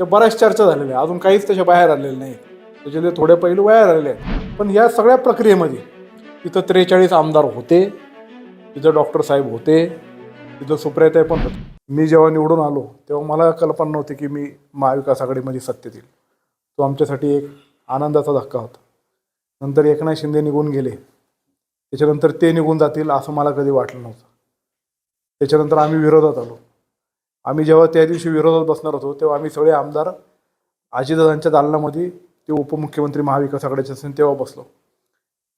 त्या बऱ्याच चर्चा झालेल्या अजून काहीच त्याच्या बाहेर आलेले नाही. त्याच्यातले थोडे पैलू बाहेर आलेले आहेत. पण या सगळ्या प्रक्रियेमध्ये तिथं त्रेचाळीस आमदार होते. तिथं डॉक्टर साहेब होते. तिथं सुप्रियाताई पण होते. मी जेव्हा निवडून आलो तेव्हा मला कल्पना नव्हती की मी महाविकास आघाडीमध्ये सत्तेत येईल. तो आमच्यासाठी एक आनंदाचा धक्का होता. नंतर एकनाथ शिंदे निघून गेले. त्याच्यानंतर ते निघून जातील असं मला कधी वाटलं नव्हतं. त्याच्यानंतर आम्ही विरोधात आलो. आम्ही जेव्हा त्या दिवशी विरोधात बसणार होतो तेव्हा आम्ही सगळे आमदार अजितदादांच्या दालनामध्ये ते उपमुख्यमंत्री महाविकास आघाडीचे असेल तेव्हा बसलो.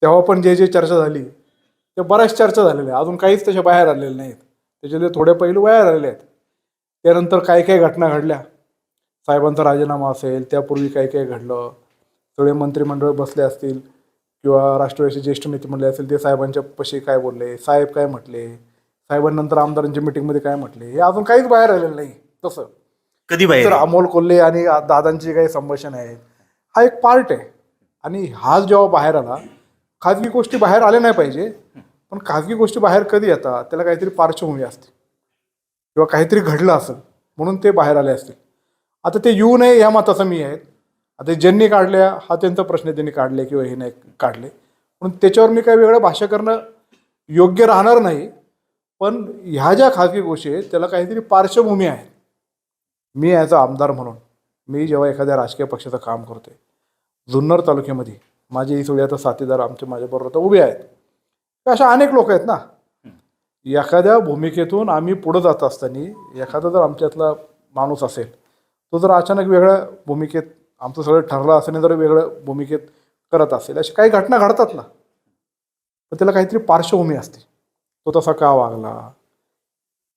तेव्हा पण जे जे चर्चा झाली ते बऱ्याच चर्चा झालेल्या अजून काहीच त्याच्या बाहेर आलेले नाहीत. त्याच्यातले थोडे पैलू बाहेर आलेले आहेत. त्यानंतर काय काय घटना घडल्या. साहेबांचा राजीनामा असेल त्यापूर्वी काय काय घडलं. सगळे मंत्रिमंडळ बसले असतील किंवा राष्ट्रवादीचे ज्येष्ठ नेते म्हणले असेल ते साहेबांच्या पशी काय बोलले साहेब काय म्हटले? साहेबांनंतर आमदारांच्या मिटिंगमध्ये काय म्हटले? हे अजून काहीच बाहेर आलेलं नाही. तसं. कधी बाहेर? तर अमोल कोल्हे आणि दादांची काही संभाषण आहेत. हा एक पार्ट आहे. आणि हा जेव्हा बाहेर आला खाजगी गोष्टी बाहेर आल्या नाही पाहिजे. पण खाजगी गोष्टी बाहेर कधी येतात त्याला काहीतरी पार्श्वभूमी असते. किंवा काहीतरी घडलं असेल म्हणून ते बाहेर आले असतील. आता ते येऊ नये ह्या मताचा मी आहेत आता ज्यांनी काढल्या हा त्यांचा प्रश्न त्यांनी काढले किंवा हे नाही काढले. म्हणून त्याच्यावर मी काही वेगळं भाष्य करणं योग्य राहणार नाही. पण ह्या ज्या खाजगी गोष्टी आहेत त्याला काहीतरी पार्श्वभूमी आहे. मी ॲज अ आमदार म्हणून मी जेव्हा एखाद्या राजकीय पक्षाचं काम करते जुन्नर तालुक्यामध्ये माझे ही सगळे आता साथीदार आमचे माझ्याबरोबर आता उभे आहेत. अशा अनेक लोक आहेत ना. एखाद्या भूमिकेतून आम्ही पुढं जात असताना एखादा जर आमच्यातला माणूस असेल तो जर अचानक वेगळ्या भूमिकेत आमचं सगळं ठरलं असताना जर वेगळ्या भूमिकेत करत असेल अशा काही घटना घडतात ना पण त्याला काहीतरी पार्श्वभूमी असते. तो तसा का वागला?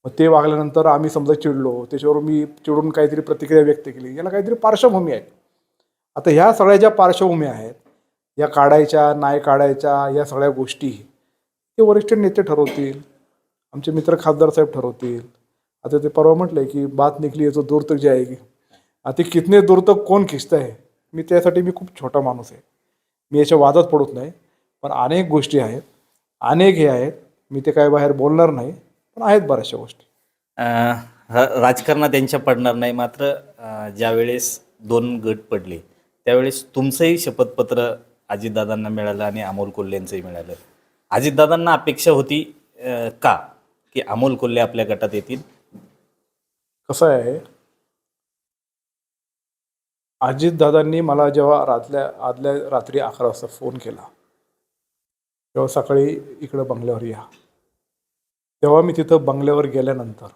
मग ते वागल्यानंतर आम्ही समजा चिडलो त्याच्यावर मी चिडून काहीतरी प्रतिक्रिया व्यक्त केली. याला काहीतरी पार्श्वभूमी आहे. आता ह्या सगळ्या ज्या पार्श्वभूमी आहेत या काढायच्या नाही काढायच्या या सगळ्या गोष्टी ते वरिष्ठ नेते ठरवतील आमचे मित्र खासदार साहेब ठरवतील. आता ते परवा म्हटलं आहे की बात निघली याचं दूर तक की आता ते कितने दूर तक कोण खिचतं आहे मी त्यासाठी मी खूप छोटा माणूस आहे. मी याच्या वादात पडत नाही पण अनेक गोष्टी आहेत अनेक हे आहेत मी ते काय बाहेर बोलणार नाही पण आहेत बऱ्याचशा गोष्टी. राजकारणात त्यांच्या पडणार नाही मात्र ज्यावेळेस दोन गट पडले त्यावेळेस तुमचंही शपथपत्र अजितदादांना मिळालं आणि अमोल कोल्हे यांचंही मिळालं. अजितदादांना अपेक्षा होती अं, का की अमोल कोल्हे आपल्या गटात येतील? कसं आहे अजितदादांनी मला जेव्हा रातल्या आदल्या रात्री अकरा वाजता फोन केला तेव्हा सकाळी इकडं बंगल्यावर या. तेव्हा मी तिथं बंगल्यावर गेल्यानंतर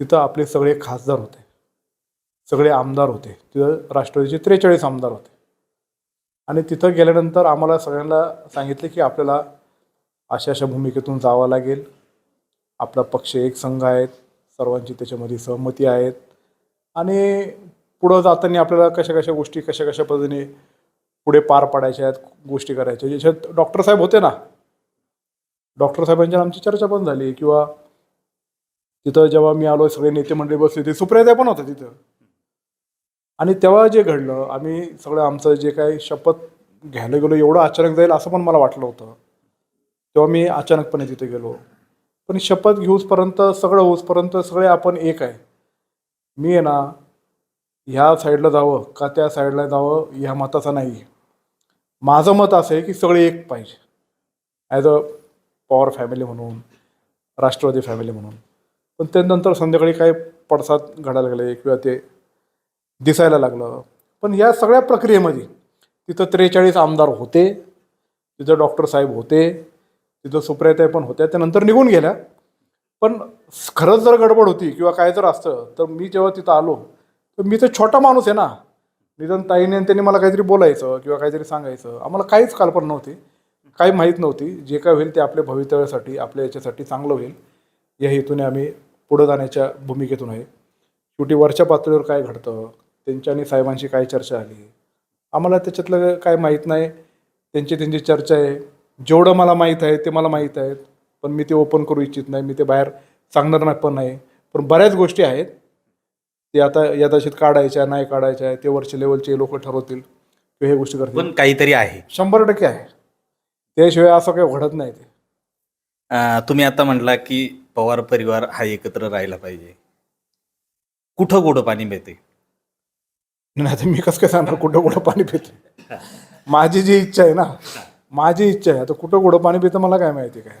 तिथं आपले सगळे खासदार होते. सगळे आमदार होते. तिथं राष्ट्रवादीचे त्रेचाळीस आमदार होते. आणि तिथं गेल्यानंतर आम्हाला सगळ्यांना सांगितले की आपल्याला अशा अशा भूमिकेतून जावं लागेल. आपला पक्ष एक संघ आहेत. सर्वांची त्याच्यामध्ये सहमती आहेत. आणि पुढं जाताना आपल्याला कशा कशा गोष्टी कशा कशा पद्धतीने पुढे पार पाडायच्या आहेत गोष्टी करायच्या ज्याच्यात डॉक्टर साहेब होते ना? डॉक्टर साहेबांच्या आमची चर्चा पण झाली किंवा तिथं जेव्हा मी आलो सगळे नेते मंडळी बसले ते सुप्रियाताई पण होते तिथं. आणि तेव्हा जे घडलं आम्ही सगळं आमचं जे काही शपथ घ्यायला गेलो एवढं अचानक जाईल असं पण मला वाटलं होतं. तेव्हा मी अचानकपणे तिथे गेलो. पण शपथ घेऊसपर्यंत सगळं होऊसपर्यंत सगळे आपण एक आहे. मी आहे ना ह्या साईडला जावं का त्या साईडला जावं ह्या मताचा नाही. आहे माझं मत असं आहे की सगळे एक पाहिजे. ॲज अ पॉवर फॅमिली म्हणून राष्ट्रवादी फॅमिली म्हणून. पण त्यानंतर संध्याकाळी काय पडसाद घडायला लागले किंवा ते दिसायला लागलं. पण या सगळ्या प्रक्रियेमध्ये तिथं त्रेचाळीस आमदार होते तिथं डॉक्टर साहेब होते तिथं सुप्रियाताई पण होत्या त्यानंतर निघून गेल्या. पण खरंच जर गडबड होती किंवा काय जर असतं तर मी जेव्हा तिथं आलो तर मी तर छोटा माणूस आहे ना. निदान ताईने आणि त्यांनी मला काहीतरी बोलायचं किंवा काहीतरी सांगायचं. आम्हाला काहीच कल्पना नव्हती. काही माहीत नव्हती. जे काय होईल ते आपल्या भवितव्यासाठी आपल्या याच्यासाठी चांगलं होईल. या हेतूने आम्ही पुढं जाण्याच्या भूमिकेतून आहे. शेवटी वरच्या पातळीवर काय घडतं? त्यांच्या आणि साहेबांशी काय चर्चा आली? आम्हाला त्याच्यातलं काय माहीत नाही. त्यांची त्यांची चर्चा आहे. जेवढं मला माहीत आहे ते मला माहीत आहेत. पण मी ते ओपन करू इच्छित नाही. मी ते बाहेर सांगणार नाही पण नाही. पण बऱ्याच गोष्टी आहेत. ते आता यथाचित काढायच्या नाही काढायच्या ते वरचे लेवलचे लोक ठरवतील. किंवा हे गोष्टी करतील. पण काहीतरी आहे. शंभर टक्के आहे. त्याशिवाय असं काही घडत नाही ते. अं, तुम्ही आता म्हटला की पवार परिवार हा एकत्र राहायला पाहिजे. कुठं गोडं पाणी मिळते नाही तर मी कसं काय सांगणार? कुठं कुठं पाणी पितो? माझी जी इच्छा आहे ना माझी इच्छा आहे आता कुठं कुठं पाणी पितं मला काय माहिती काय?